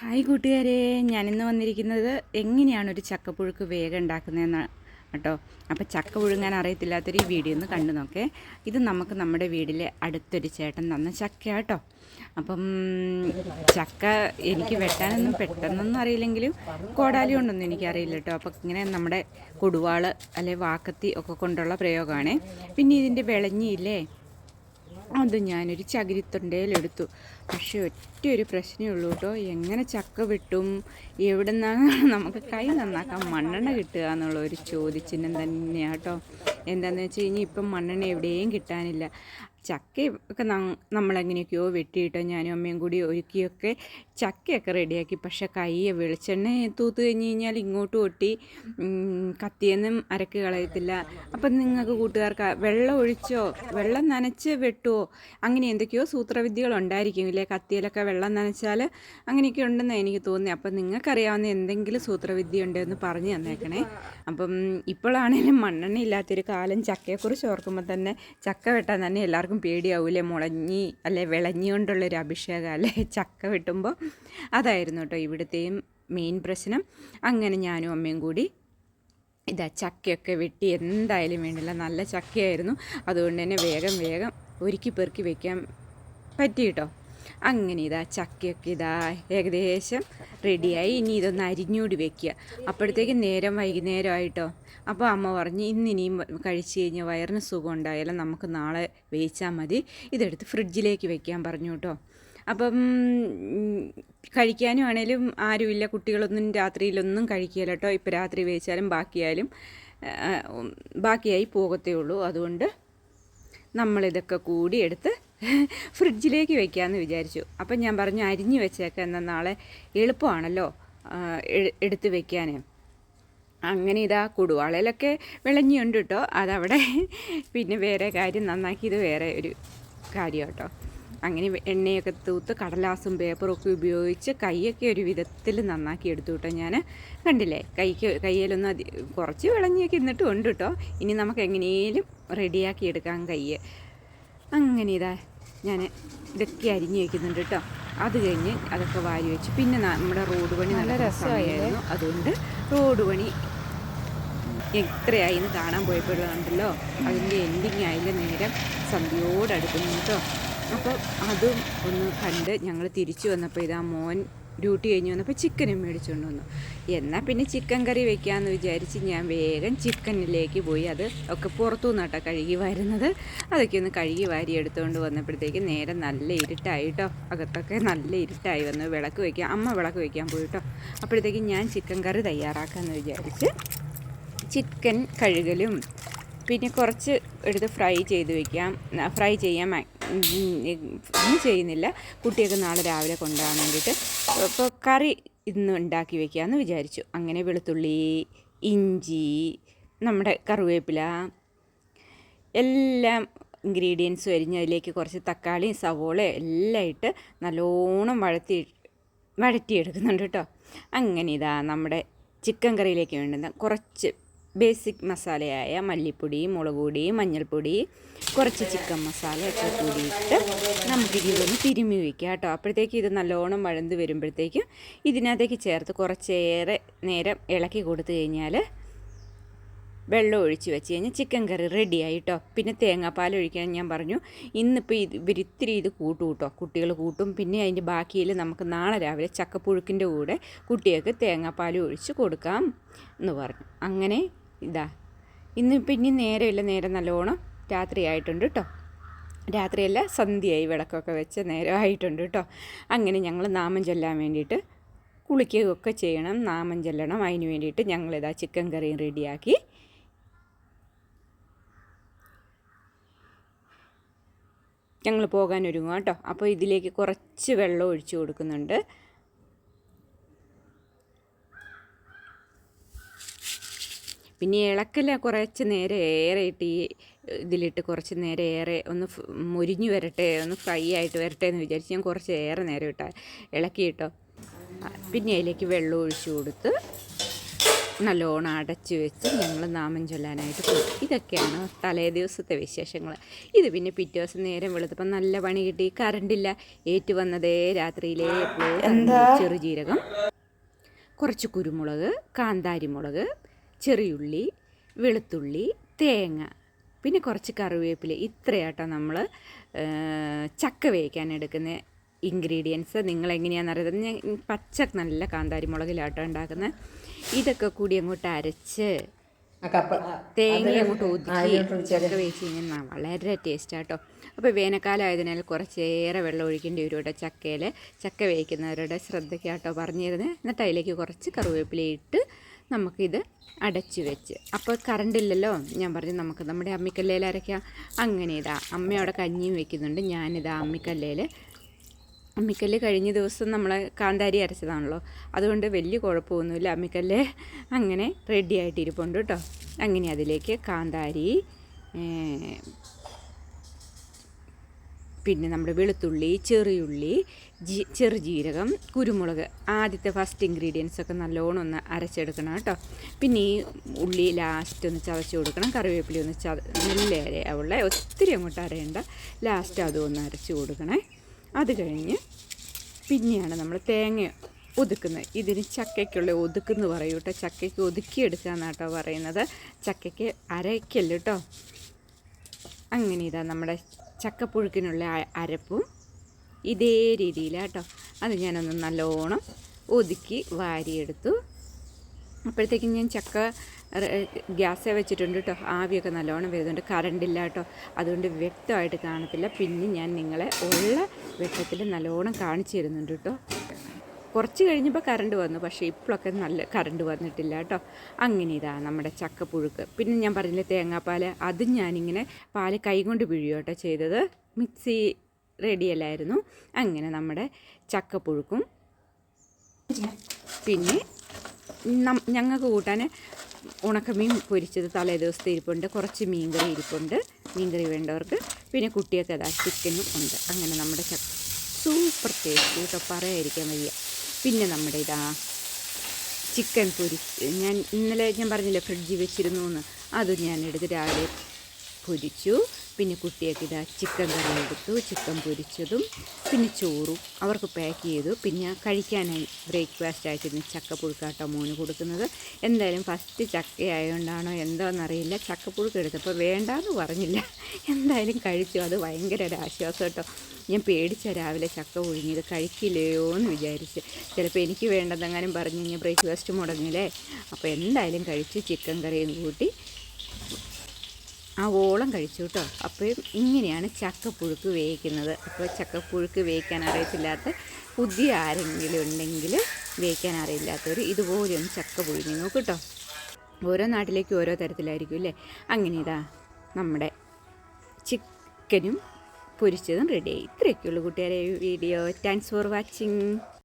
Hi കൂട്ടുകാരെ ഞാനിന്ന് വന്നിരിക്കുന്നത് എങ്ങനെയാണ് ഒരു ചക്കപ്പുഴുക്ക് വേഗം ഉണ്ടാക്കുന്നതെന്ന് കേട്ടോ. അപ്പോൾ ചക്ക പുഴുങ്ങാൻ അറിയത്തില്ലാത്തൊരു വീഡിയോ ഒന്ന് കണ്ടു നോക്കേ. ഇത് നമുക്ക് നമ്മുടെ വീട്ടിലെ അടുത്തൊരു ചേട്ടൻ തന്ന ചക്ക കേട്ടോ. അപ്പം ചക്ക എനിക്ക് വെട്ടാനൊന്നും പെട്ടെന്നൊന്നും അറിയില്ലെങ്കിലും കോടാലി കൊണ്ടൊന്നും എനിക്കറിയില്ല കേട്ടോ. അപ്പോൾ ഇങ്ങനെ നമ്മുടെ കൊടുവാൾ അല്ലെ വാക്കത്തി ഒക്കെ കൊണ്ടുള്ള പ്രയോഗമാണ് പിന്നെ ഇതിന്റെ വിളഞ്ഞിയില്ലേ അത് ഞാനൊരു ചകിരിത്തൊണ്ടയിലെടുത്തു. പക്ഷേ ഒറ്റ ഒരു പ്രശ്നമേ ഉള്ളൂ കേട്ടോ. എങ്ങനെ ചക്ക വെട്ടും? എവിടെ നിന്നാണ് നമുക്ക് കൈ നന്നാക്കാൻ മണ്ണെണ്ണ കിട്ടുക എന്നുള്ള ഒരു ചോദ്യചിഹ്നം തന്നെയാണ് കേട്ടോ. എന്താണെന്ന് വെച്ച് കഴിഞ്ഞാൽ ഇപ്പം മണ്ണെണ്ണ എവിടെയും കിട്ടാനില്ല. ചക്ക ഒക്കെ നമ്മളെങ്ങനെയൊക്കെയോ വെട്ടിയിട്ടോ ഞാനും അമ്മയും കൂടി ഒരുക്കിയൊക്കെ ചക്കയൊക്കെ റെഡിയാക്കി. പക്ഷെ കയ്യെ വെളിച്ചെണ്ണ തൂത്ത് കഴിഞ്ഞ് കഴിഞ്ഞാൽ ഇങ്ങോട്ട് ഒട്ടി കത്തിയൊന്നും അരക്ക് കളയത്തില്ല. അപ്പം നിങ്ങൾക്ക് കൂട്ടുകാർക്ക് വെള്ളം ഒഴിച്ചോ വെള്ളം നനച്ച് വെട്ടുമോ അങ്ങനെ എന്തൊക്കെയോ സൂത്രവിദ്യകൾ ഉണ്ടായിരിക്കും ഇല്ലേ? കത്തിയിലൊക്കെ വെള്ളം നനച്ചാൽ അങ്ങനെയൊക്കെ ഉണ്ടെന്നാണ് എനിക്ക് തോന്നി അപ്പം നിങ്ങൾക്കറിയാവുന്ന എന്തെങ്കിലും സൂത്രവിദ്യ ഉണ്ടെന്ന് പറഞ്ഞു തന്നേക്കണേ. അപ്പം ഇപ്പോഴാണേലും മണ്ണെണ്ണ ഇല്ലാത്തൊരു കാലം ചക്കയെക്കുറിച്ച് ഓർക്കുമ്പോൾ തന്നെ ചക്ക വെട്ടാൻ തന്നെ എല്ലാവർക്കും പേടിയാവൂലേ മുളഞ്ഞി അല്ലെ വിളഞ്ഞി കൊണ്ടുള്ളൊരു അഭിഷേകം അല്ലേ? ചക്ക വെട്ടുമ്പോൾ അതായിരുന്നു കേട്ടോ ഇവിടുത്തെയും മെയിൻ പ്രശ്നം. അങ്ങനെ ഞാനും അമ്മയും കൂടി ഇതാ ചക്കയൊക്കെ വെട്ടി എന്തായാലും വേണ്ടില്ല. നല്ല ചക്കയായിരുന്നു. അതുകൊണ്ട് തന്നെ വേഗം വേഗം ഒരുക്കി പെറുക്കി വെക്കാൻ പറ്റി കേട്ടോ അങ്ങനെ ഇതാ ചക്കയൊക്കെ ഇതാ ഏകദേശം റെഡിയായി ഇനി ഇതൊന്ന് അരിഞ്ഞൂടി വെക്കുക. അപ്പോഴത്തേക്ക് നേരം വൈകുന്നേരമായിട്ടോ. അപ്പോൾ അമ്മ പറഞ്ഞ് ഇന്ന് ഇനിയും കഴിച്ചു കഴിഞ്ഞാൽ വയറിന് സുഖം ഉണ്ടായാലും നമുക്ക് നാളെ വേവിച്ചാൽ മതി. ഇതെടുത്ത് ഫ്രിഡ്ജിലേക്ക് വെക്കാൻ പറഞ്ഞു കേട്ടോ അപ്പം കഴിക്കാനും ആണേലും ആരുമില്ല കുട്ടികളൊന്നും രാത്രിയിലൊന്നും കഴിക്കില്ല കേട്ടോ ഇപ്പോൾ രാത്രി വേവിച്ചാലും ബാക്കിയായാലും ബാക്കിയായി പോകത്തേ ഉള്ളൂ. അതുകൊണ്ട് നമ്മളിതൊക്കെ കൂടി എടുത്ത് ഫ്രിഡ്ജിലേക്ക് വെക്കാമെന്ന് വിചാരിച്ചു. അപ്പം ഞാൻ പറഞ്ഞു അരിഞ്ഞു വെച്ചേക്കാം എന്നാൽ നാളെ എളുപ്പമാണല്ലോ എടുത്ത് വെക്കാനേ. അങ്ങനെ ഇതാ കുടുവാളയിലൊക്കെ വിളഞ്ഞിയുണ്ട് കേട്ടോ അതവിടെ പിന്നെ വേറെ കാര്യം നന്നാക്കിയത് വേറെ ഒരു കാര്യം കേട്ടോ അങ്ങനെ എണ്ണയൊക്കെ തൂത്ത് കടലാസും പേപ്പറും ഒക്കെ ഉപയോഗിച്ച് കൈയൊക്കെ ഒരു വിധത്തിൽ നന്നാക്കി എടുത്തു കേട്ടോ ഞാൻ കണ്ടില്ലേ? കൈക്ക് കയ്യിലൊന്ന് അതി കുറച്ച് വിളഞ്ഞൊക്കെ ഇന്നിട്ടും ഉണ്ട് കേട്ടോ. ഇനി നമുക്ക് എങ്ങനെയും റെഡിയാക്കി എടുക്കാൻ കയ്യ്. അങ്ങനെ ഇതാ ഞാൻ ഇതൊക്കെ അരിഞ്ഞ് വയ്ക്കുന്നുണ്ട് കേട്ടോ. അത് കഴിഞ്ഞ് അതൊക്കെ വാരി വെച്ച് പിന്നെ നമ്മുടെ റോഡ് പണി നല്ല രസമായിരുന്നു അതുകൊണ്ട് റോഡ് പണി എത്രയായി എന്ന് കാണാൻ പോയപ്പോഴുണ്ടല്ലോ അതിന്റെ എൻഡിങ് ആയില്ല. നേരം സന്ധ്യയോടടുക്കുന്നു കേട്ടോ. അപ്പോൾ അതും ഒന്ന് കണ്ട് ഞങ്ങൾ തിരിച്ചു വന്നപ്പോൾ ഇതാ മോൻ ഡ്യൂട്ടി കഴിഞ്ഞ് വന്നപ്പോൾ ചിക്കനും മേടിച്ചുകൊണ്ട് വന്നു. എന്നാൽ പിന്നെ ചിക്കൻ കറി വെക്കാമെന്ന് വിചാരിച്ച് ഞാൻ വേഗം ചിക്കനിലേക്ക് പോയി. അത് ഒക്കെ പുറത്തു നിന്നാട്ടോ കഴുകി വരുന്നത്. അതൊക്കെ ഒന്ന് കഴുകി വാരി എടുത്തുകൊണ്ട് വന്നപ്പോഴത്തേക്ക് നേരെ നല്ല ഇരുട്ടായി കേട്ടോ. അകത്തൊക്കെ നല്ല ഇരുട്ടായി വന്നു. വിളക്ക് വയ്ക്കാൻ അമ്മ വിളക്ക് വയ്ക്കാൻ പോയി കേട്ടോ. അപ്പോഴത്തേക്ക് ഞാൻ ചിക്കൻ കറി തയ്യാറാക്കാമെന്ന് വിചാരിച്ച് ചിക്കൻ കഴുകലും പിന്നെ കുറച്ച് എടുത്ത് ഫ്രൈ ചെയ്ത് വയ്ക്കാം ഫ്രൈ ചെയ്യാൻ ഒന്നും ചെയ്യുന്നില്ല. കുട്ടിയൊക്കെ നാളെ രാവിലെ കൊണ്ടുപോകാൻ വേണ്ടിയിട്ട്. അപ്പോൾ കറി ഇന്ന് ഉണ്ടാക്കി വെക്കാമെന്ന് വിചാരിച്ചു. അങ്ങനെ വെളുത്തുള്ളി ഇഞ്ചി നമ്മുടെ കറിവേപ്പില എല്ലാം ഇൻഗ്രീഡിയൻസ് അരിഞ്ഞ് അതിലേക്ക് കുറച്ച് തക്കാളി സവോള എല്ലാം ഇട്ട് നല്ലോണം വഴത്തി വഴറ്റിയെടുക്കുന്നുണ്ട് കേട്ടോ. അങ്ങനെ ഇതാ നമ്മുടെ ചിക്കൻ കറിയിലേക്ക് വേണ്ടുന്ന കുറച്ച് ബേസിക് മസാലയായ മല്ലിപ്പൊടി മുളക് പൊടി മഞ്ഞൾപ്പൊടി കുറച്ച് ചിക്കൻ മസാല ഒക്കെ കൂടിയിട്ട് നമുക്ക് ഇതൊന്ന് തിരുമ്മി വയ്ക്കുക കേട്ടോ. അപ്പോഴത്തേക്ക് ഇത് നല്ലോണം വഴന്ത് വരുമ്പോഴത്തേക്കും ഇതിനകത്തേക്ക് ചേർത്ത് കുറച്ചേറെ നേരം ഇളക്കി കൊടുത്തു കഴിഞ്ഞാൽ വെള്ളം ഒഴിച്ച് വെച്ച് കഴിഞ്ഞാൽ ചിക്കൻ കറി റെഡിയായി കേട്ടോ പിന്നെ തേങ്ങാപ്പാൽ ഒഴിക്കാൻ ഞാൻ പറഞ്ഞു. ഇന്നിപ്പോൾ ഇത് ഇവരിത്തിരി ഇത് കൂട്ടും കേട്ടോ. കുട്ടികൾ കൂട്ടും. പിന്നെ അതിന്റെ ബാക്കിയിൽ നമുക്ക് നാളെ രാവിലെ ചക്കപ്പുഴുക്കിന്റെ കൂടെ കുട്ടികൾക്ക് തേങ്ങാപ്പാൽ ഒഴിച്ച് കൊടുക്കാം എന്ന് പറഞ്ഞു. അങ്ങനെ ഇതാ. ഇന്നിപ്പോൾ ഇനി നേരമില്ല നേരം നല്ലോണം രാത്രി ആയിട്ടുണ്ട് കേട്ടോ രാത്രിയല്ല സന്ധ്യയായി വിളക്കൊക്കെ വെച്ച് നേരമായിട്ടുണ്ട് കേട്ടോ അങ്ങനെ ഞങ്ങൾ നാമം ചൊല്ലാൻ വേണ്ടിയിട്ട് കുളിക്കുകയൊക്കെ ചെയ്യണം നാമം ചൊല്ലണം. അതിന് വേണ്ടിയിട്ട് ഞങ്ങളിതാ ചിക്കൻ കറിയും റെഡിയാക്കി. ഞങ്ങൾ പോകാൻ ഒരുങ്ങുക കേട്ടോ അപ്പോൾ ഇതിലേക്ക് കുറച്ച് വെള്ളം ഒഴിച്ചു കൊടുക്കുന്നുണ്ട്. പിന്നെ ഇളക്കല കുറച്ച് നേരം ഏറെ ഇട്ട് ഈ ഇതിലിട്ട് കുറച്ച് നേരം ഏറെ ഒന്ന് മുരിഞ്ഞു വരട്ടെ ഒന്ന് ഫ്രൈ ആയിട്ട് വരട്ടെ എന്ന് വിചാരിച്ച് ഞാൻ കുറച്ച് ഏറെ നേരം ഇട്ടാൽ ഇളക്കിയിട്ടോ പിന്നെ അതിലേക്ക് വെള്ളം ഒഴിച്ചു കൊടുത്ത് നല്ലോണം അടച്ചു വെച്ച് ഞങ്ങൾ നാമം ചൊല്ലാനായിട്ട് പോയി ഇതൊക്കെയാണ് തലേ ദിവസത്തെ വിശേഷങ്ങൾ ഇത് പിന്നെ പിറ്റേ ദിവസം നേരം വെളുത്തപ്പം നല്ല പണി കിട്ടി. കറണ്ടില്ല. ഏറ്റു വന്നതേ രാത്രിയിലെ ചെറുജീരകം കുറച്ച് കുരുമുളക് കാന്താരിമുളക് ചെറിയുള്ളി വെളുത്തുള്ളി തേങ്ങ പിന്നെ കുറച്ച് കറിവേപ്പില. ഇത്രയാട്ടോ നമ്മൾ ചക്ക വേവിക്കാൻ എടുക്കുന്ന ഇൻഗ്രീഡിയൻസ് നിങ്ങൾ എങ്ങനെയാണെന്ന് അറിയാം. ഞാൻ പച്ച നല്ല കാന്താരി മുളകിലാട്ടോ ഉണ്ടാക്കുന്നത് ഇതൊക്കെ കൂടി അങ്ങോട്ട് അരച്ച് തേങ്ങ അങ്ങോട്ട് ഒതുക്കി ചക്ക വേവിച്ച് കഴിഞ്ഞാൽ വളരെ ടേസ്റ്റാട്ടോ. അപ്പോൾ വേനൽക്കാലം ആയതിനാൽ കുറച്ചേറെ വെള്ളം ഒഴിക്കേണ്ടി വരും കേട്ടോ ചക്കയിൽ ചക്ക വേവിക്കുന്നവരുടെ ശ്രദ്ധയ്ക്കാട്ടോ പറഞ്ഞിരുന്നത് എന്നിട്ട് അതിലേക്ക് കുറച്ച് കറിവേപ്പില ഇട്ട് നമുക്കിത് അടച്ചു വെച്ച്. അപ്പോൾ കറണ്ട് ഇല്ലല്ലോ? ഞാൻ പറഞ്ഞു നമുക്ക് നമ്മുടെ അമ്മിക്കല്ലേൽ അരയ്ക്കാം. അങ്ങനെ ഇതാ അമ്മ അവിടെ കഞ്ഞിയും വെക്കുന്നുണ്ട്. ഞാനിതാ അമ്മിക്കല്ലേൽ അമ്മിക്കല്ല് കഴിഞ്ഞ ദിവസം നമ്മൾ കാന്താരി അരച്ചതാണല്ലോ. അതുകൊണ്ട് വലിയ കുഴപ്പമൊന്നുമില്ല. അമ്മിക്കല്ല് അങ്ങനെ റെഡി ആയിട്ടിരിപ്പുണ്ട് കേട്ടോ. അങ്ങനെ അതിലേക്ക് കാന്താരി പിന്നെ നമ്മുടെ വെളുത്തുള്ളി ചെറിയുള്ളി ജി ചെറുജീരകം കുരുമുളക് ആദ്യത്തെ ഫസ്റ്റ് ഇൻഗ്രീഡിയൻസ് ഒക്കെ നല്ലോണം ഒന്ന് അരച്ചെടുക്കണം കേട്ടോ. പിന്നെ ഈ ഉള്ളി ലാസ്റ്റ് ഒന്ന് ചതച്ച് കൊടുക്കണം. കറിവേപ്പില ഒന്ന് ചത നല്ല അരയാവുള്ള ഒത്തിരി അങ്ങോട്ട് അരയേണ്ട. ലാസ്റ്റ് അതും ഒന്ന് അരച്ച് കൊടുക്കണേ. അത് കഴിഞ്ഞ് പിന്നെയാണ് നമ്മൾ തേങ്ങ ഒതുക്കുന്നത്. ഇതിന് ചക്കയ്ക്കുള്ള ഒതുക്കെന്ന് പറയും കേട്ടോ. ചക്കയ്ക്ക് ഒതുക്കിയെടുക്കാന്ന് കേട്ടോ പറയുന്നത്. ചക്കയ്ക്ക് അരയ്ക്കല്ല കേട്ടോ. അങ്ങനെ ഇതാ നമ്മുടെ ചക്കപ്പുഴുക്കിനുള്ള അരപ്പും ഇതേ രീതിയിലാട്ടോ. അത് ഞാനൊന്ന് നല്ലോണം ഒതുക്കി വാരിയെടുത്തു. അപ്പോഴത്തേക്കും ഞാൻ ചക്ക ഗ്യാസേ വെച്ചിട്ടുണ്ട് കേട്ടോ ആവിയൊക്കെ നല്ലോണം വരുന്നുണ്ട്. കറണ്ടില്ല കേട്ടോ അതുകൊണ്ട് വ്യക്തമായിട്ട് കാണത്തില്ല. പിന്നെ ഞാൻ നിങ്ങളെ ഉള്ള വെട്ടത്തിൽ നല്ലോണം കാണിച്ചു തരുന്നുണ്ട് കേട്ടോ കുറച്ച് കഴിഞ്ഞപ്പോൾ കറണ്ട് വന്നു. പക്ഷേ ഇപ്പോഴൊക്കെ നല്ല കറണ്ട് വന്നിട്ടില്ല കേട്ടോ. അങ്ങനെ ഇതാ നമ്മുടെ ചക്കപ്പുഴുക്ക്. പിന്നെ ഞാൻ പറഞ്ഞില്ലേ തേങ്ങാപ്പാൽ അതും ഞാനിങ്ങനെ പാൽ കൈകൊണ്ട് പിഴിയോ കേട്ടോ ചെയ്തത്. മിക്സി റെഡിയല്ലായിരുന്നു അങ്ങനെ നമ്മുടെ ചക്കപ്പുഴുക്കും. പിന്നെ ഞങ്ങൾക്ക് കൂട്ടാൻ ഉണക്കമീൻ പൊരിച്ചത് തലേ ദിവസത്തെ ഇരിപ്പുണ്ട്. കുറച്ച് മീൻകറി ഇരിപ്പുണ്ട്. മീൻകറി വേണ്ടവർക്ക്. പിന്നെ കുട്ടിയൊക്കെ അതാ ചിക്കനും ഉണ്ട്. അങ്ങനെ നമ്മുടെ സൂപ്പർ ടേസ്റ്റ് കേട്ടോ. പറയാതിരിക്കാൻ വയ്യ. പിന്നെ നമ്മുടെ ഇതാ ചിക്കൻ പൊരി. ഞാൻ ഇന്നലെ ഞാൻ പറഞ്ഞില്ലേ ഫ്രിഡ്ജിൽ വെച്ചിരുന്നു എന്ന്. അത് ഞാൻ എടുത്ത് രാവിലെ പൊരിച്ചു. പിന്നെ കുട്ടിയൊക്കെ ഇതാ ചിക്കൻ കറി എടുത്തു. ചിക്കൻ പൊരിച്ചതും പിന്നെ ചോറും അവർക്ക് പാക്ക് ചെയ്തു. പിന്നെ കഴിക്കാനായി ബ്രേക്ക്ഫാസ്റ്റ് ആയിട്ട് ചക്ക പുഴുക്കാട്ടോ മോന് കൊടുക്കുന്നത്. എന്തായാലും ഫസ്റ്റ് ചക്കയായതുകൊണ്ടാണോ എന്താണെന്നറിയില്ല ചക്കപ്പുഴുക്ക് എടുത്തപ്പോൾ വേണ്ടാന്ന് പറഞ്ഞില്ല. എന്തായാലും കഴിച്ചു. അത് ഭയങ്കര ഒരു ആശ്വാസം കേട്ടോ. ഞാൻ പേടിച്ച രാവിലെ ചക്ക പുഴുങ്ങിയത് കഴിക്കില്ലയോ എന്ന് വിചാരിച്ച്. ചിലപ്പോൾ എനിക്ക് വേണ്ടതെങ്ങാനും പറഞ്ഞു കഴിഞ്ഞാൽ ബ്രേക്ക്ഫാസ്റ്റ് മുടങ്ങില്ലേ? അപ്പോൾ എന്തായാലും കഴിച്ച്. ചിക്കൻ കറിയും കൂട്ടി. ആ ഓളം കഴിച്ചു കേട്ടോ അപ്പോഴും ഇങ്ങനെയാണ് ചക്കപ്പുഴുക്ക് വേവിക്കുന്നത്. അപ്പോൾ ചക്കപ്പുഴുക്ക് വേവിക്കാൻ അറിയത്തില്ലാത്ത പുതിയ ആരെങ്കിലും ഉണ്ടെങ്കിൽ വേവിക്കാൻ അറിയില്ലാത്തവർ ഇതുപോലെ ഒന്ന് ചക്ക പുഴുങ്ങി നോക്കും കേട്ടോ ഓരോ നാട്ടിലേക്കും ഓരോ തരത്തിലായിരിക്കും അല്ലേ? അങ്ങനെ ഇതാ നമ്മുടെ ചിക്കനും പൊരിച്ചതും റെഡിയായി ഇത്രയൊക്കെയുള്ളൂ കൂട്ടുകാരെ വീഡിയോ താങ്ക്സ് ഫോർ വാച്ചിങ്